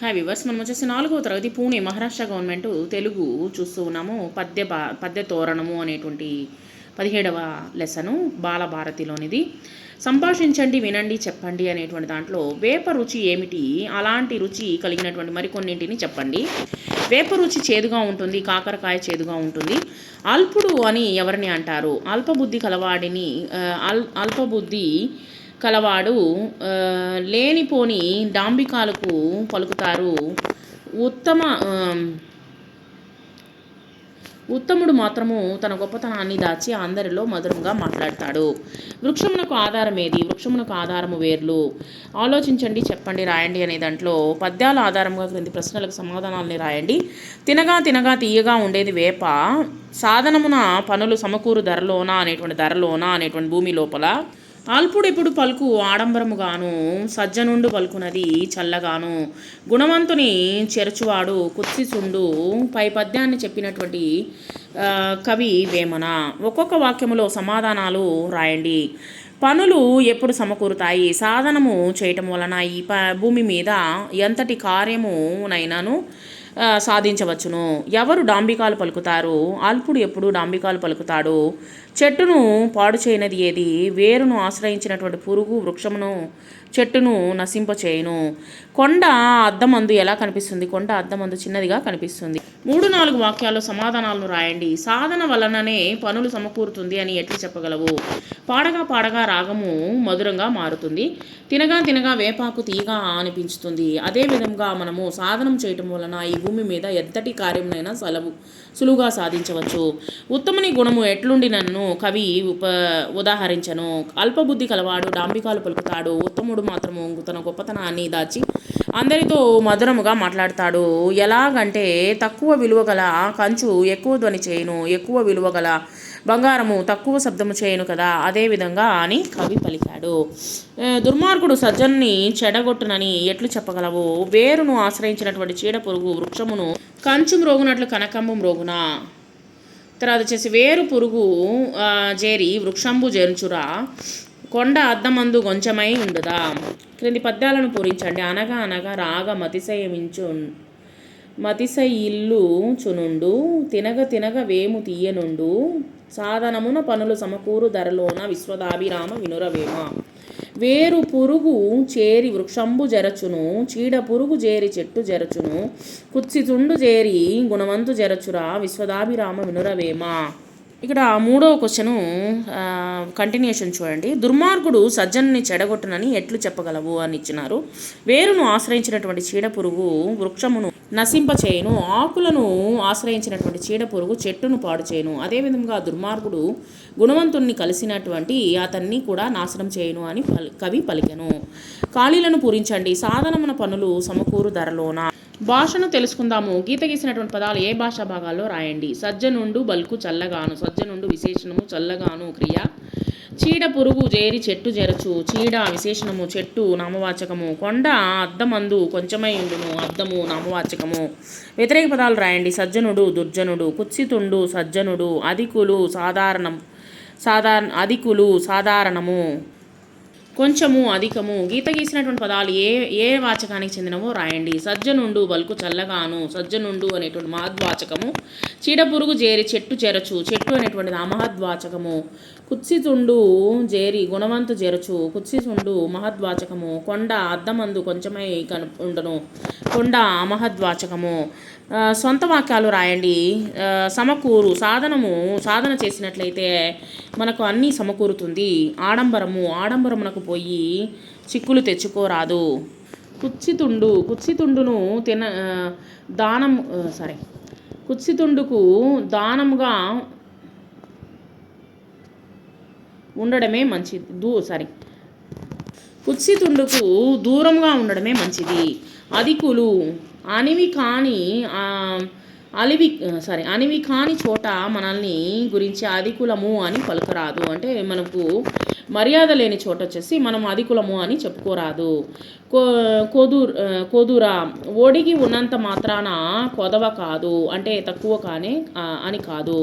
Hi viewers మనం వచ్చేసి నాలుగవ తరగతి పూణే మహారాష్ట్ర గవర్నమెంట్ తెలుగు చూస్తూ ఉన్నాము. పద్య బా పద్య తోరణము అనేటువంటి పదిహేడవ లెసను బాలభారతిలోనిది. సంభాషించండి వినండి చెప్పండి అనేటువంటి దాంట్లో వేప రుచి ఏమిటి? అలాంటి రుచి కలిగినటువంటి మరికొన్నింటిని చెప్పండి. వేప రుచి చేదుగా ఉంటుంది కాకరకాయ చేదుగా ఉంటుంది. అల్పుడు అని ఎవరిని అంటారు? అల్పబుద్ధి కలవాడిని అల్ అల్పబుద్ధి కలవాడు లేనిపోని డాంబికాలకు పలుకుతారు. ఉత్తమ ఉత్తముడు మాత్రము తన గొప్పతనాన్ని దాచి అందరిలో మధురంగా మాట్లాడతాడు. వృక్షమునకు ఆధారం ఏది వృక్షమునకు ఆధారము వేర్లు. ఆలోచించండి చెప్పండి రాయండి అనే దాంట్లో పద్యాల ఆధారంగా క్రింది ప్రశ్నలకు సమాధానాలని రాయండి. తినగా తినగా తీయగా ఉండేది వేప సాధనమున పనులు సమకూరు ధరలోనా అనేటువంటి ధరలోనా అనేటువంటి భూమి లోపల అల్పుడెప్పుడు పలుకు ఆడంబరముగాను సజ్జనుండు పలుకునది చల్లగాను. గుణవంతుని చెరచువాడు కుత్సిచుండు పై పద్యాన్ని చెప్పినటువంటి కవి వేమన. ఒక్కొక్క వాక్యములో సమాధానాలు రాయండి. పనులు ఎప్పుడు సమకూరుతాయి? సాధనము చేయటం వలన ఈ ప భూమి మీద ఎంతటి కార్యమునైనాను సాధించవచ్చును. ఎవరు డాంబికాలు పలుకుతారు? అల్పుడు ఎప్పుడు డాంబికాలు పలుకుతాడు? చెట్టును పాడు చేయనది ఏది? వేరును ఆశ్రయించినటువంటి పురుగు వృక్షమును చెట్టును నశింపచేయును కొండ అద్దమందు ఎలా కనిపిస్తుంది? కొండ అద్దమందు చిన్నదిగా కనిపిస్తుంది. మూడు నాలుగు వాక్యాల్లో సమాధానాలను రాయండి. సాధన వలననే పనులు సమకూరుతుంది అని ఎట్లు చెప్పగలవు? పాడగా పాడగా రాగము మధురంగా మారుతుంది. తినగా తినగా వేపాకు తీగా అనిపించుతుంది. అదే విధంగా మనము సాధనం చేయటం వలన ఈ భూమి మీద ఎంతటి కార్యమునైనా సలవు సులువుగా సాధించవచ్చు. ఉత్తముని గుణము ఎట్లుండి నన్ను కవి ఉప ఉదాహరించను. అల్పబుద్ధి కలవాడు డాంబికాలు పలుకుతాడు. ఉత్తముడు మాత్రము తన గొప్పతనాన్ని దాచి అందరితో మధురముగా మాట్లాడతాడు. ఎలాగంటే తక్కువ విలువ గల కంచు ఎక్కువ ధ్వని చేయను ఎక్కువ విలువ గల బంగారము తక్కువ శబ్దము చేయను కదా అదే విధంగా అని కవి పలికాడు. దుర్మార్గుడు సజ్జన్ని చెడగొట్టునని ఎట్లు చెప్పగలవు? వేరును ఆశ్రయించినటువంటి చీడ పురుగు వృక్షమును కంచు మ్రోగునట్లు కనకంబు మ్రోగునా? తర్వాత వచ్చేసి వేరు పురుగు చేరి వృక్షంబు జేరుచురా కొండ అద్దమందు గొంచమై ఉండుదా? క్రింది పద్యాలను పూరించండి. అనగా అనగా రాగ మతిశయమించు మతిశయిల్లు చునుండు తినగ తినగ వేము తీయనుండు సాధనమున పనులు సమకూరు ధరలోన విశ్వదాభిరామ వినురవేమ. వేరు పురుగు చేరి వృక్షంబు జరచును చీడ పురుగు చేరి చెట్టు జరచును కుత్సితుండు చేరి గుణవంతు జరచురా విశ్వదాభిరామ వినురవేమ. ఇక్కడ మూడవ క్వశ్చను కంటిన్యూషన్ చూడండి. దుర్మార్గుడు సజ్జనుని చెడగొట్టునని ఎట్లు చెప్పగలవు అని ఇచ్చినారు. వేరును ఆశ్రయించినటువంటి చీడ పురుగు వృక్షమును నశింపచేయును. ఆకులను ఆశ్రయించినటువంటి చీడ పురుగు చెట్టును పాడు చేయను అదేవిధంగా దుర్మార్గుడు గుణవంతుణ్ణి కలిసినటువంటి అతన్ని కూడా నాశనం చేయను అని కవి పలికెను. ఖాళీలను పూరించండి. సాధనమున పనులు సమకూరు ధరలోన. భాషను తెలుసుకుందాము. గీత గీసినటువంటి పదాలు ఏ భాషా భాగాల్లో రాయండి? సజ్జనుండు బల్కు చల్లగాను సజ్జనుండు విశేషణము చల్లగాను క్రియ. చీడ పురుగు చేరి చెట్టు జరచు చీడ విశేషణము చెట్టు నామవాచకము. కొండ అద్దమందు కొంచెమై ఉండును అద్దము నామవాచకము. వ్యతిరేక పదాలు రాయండి. సజ్జనుడు దుర్జనుడు కుత్సితుండు సజ్జనుడు అధికులు సాధారణం సాధారణ అధికులు సాధారణము. కొంచెము అధికము గీత గీసినటువంటి పదాలు ఏ ఏ వాచకానికి చెందినవో రాయండి. సజ్జనుండు బల్కు చల్లగాను సజ్జనుండు అనేటువంటి మహద్వాచకము చీడపురుగు చేరి చెట్టు చెరచు చెట్టు అనేటువంటిది అమహద్వాచకము కుత్సితుండు జేరి గుణవంతు జెరచు కుత్సితుండు మహద్వాచకము కొండ అద్దమందు కొంచెమై కను ఉండను కొండ అమహద్వాచకము సొంత వాక్యాలు రాయండి. సమకూరు సాధనము సాధన చేసినట్లయితే మనకు అన్నీ సమకూరుతుంది. ఆడంబరము ఆడంబరమునకు పోయి చిక్కులు తెచ్చుకోరాదు. కుచ్చితుండు కుచ్చితుండును తిన దానం సారీ కుచ్చితుండుకు దానముగా ఉండడమే మంచిది. దూ సారీ కుత్సితుండుకు దూరంగా ఉండడమే మంచిది. అధికులు అనివి కాని అలివి సారీ అనివి కాని చోట మనల్ని గురించి అధికులము అని పలకరాదు. అంటే మనకు మర్యాద లేని చోట వచ్చేసి మనం అధికులము అని చెప్పుకోరాదు. కో కొదు కొదురా ఒడిగి ఉన్నంత మాత్రాన కొదవ కాదు అంటే తక్కువ కానే అని కాదు.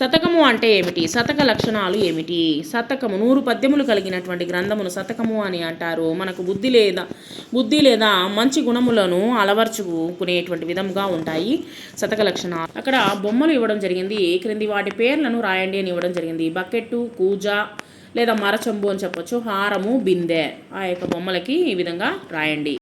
శతకము అంటే ఏమిటి? శతక లక్షణాలు ఏమిటి? శతకము నూరు పద్యములు కలిగినటువంటి గ్రంథమును శతకము అని అంటారు. మనకు బుద్ధి లేదా బుద్ధి లేదా మంచి గుణములను అలవర్చుకునేటువంటి విధంగా ఉంటాయి శతక లక్షణాలు. అక్కడ బొమ్మలు ఇవ్వడం జరిగింది. క్రింది వాటి పేర్లను రాయండి అని ఇవ్వడం జరిగింది. బకెట్టు కూజ లేదా మరచంబు అని చెప్పొచ్చు. హారము బిందె ఆ యొక్క బొమ్మలకి ఈ విధంగా రాయండి.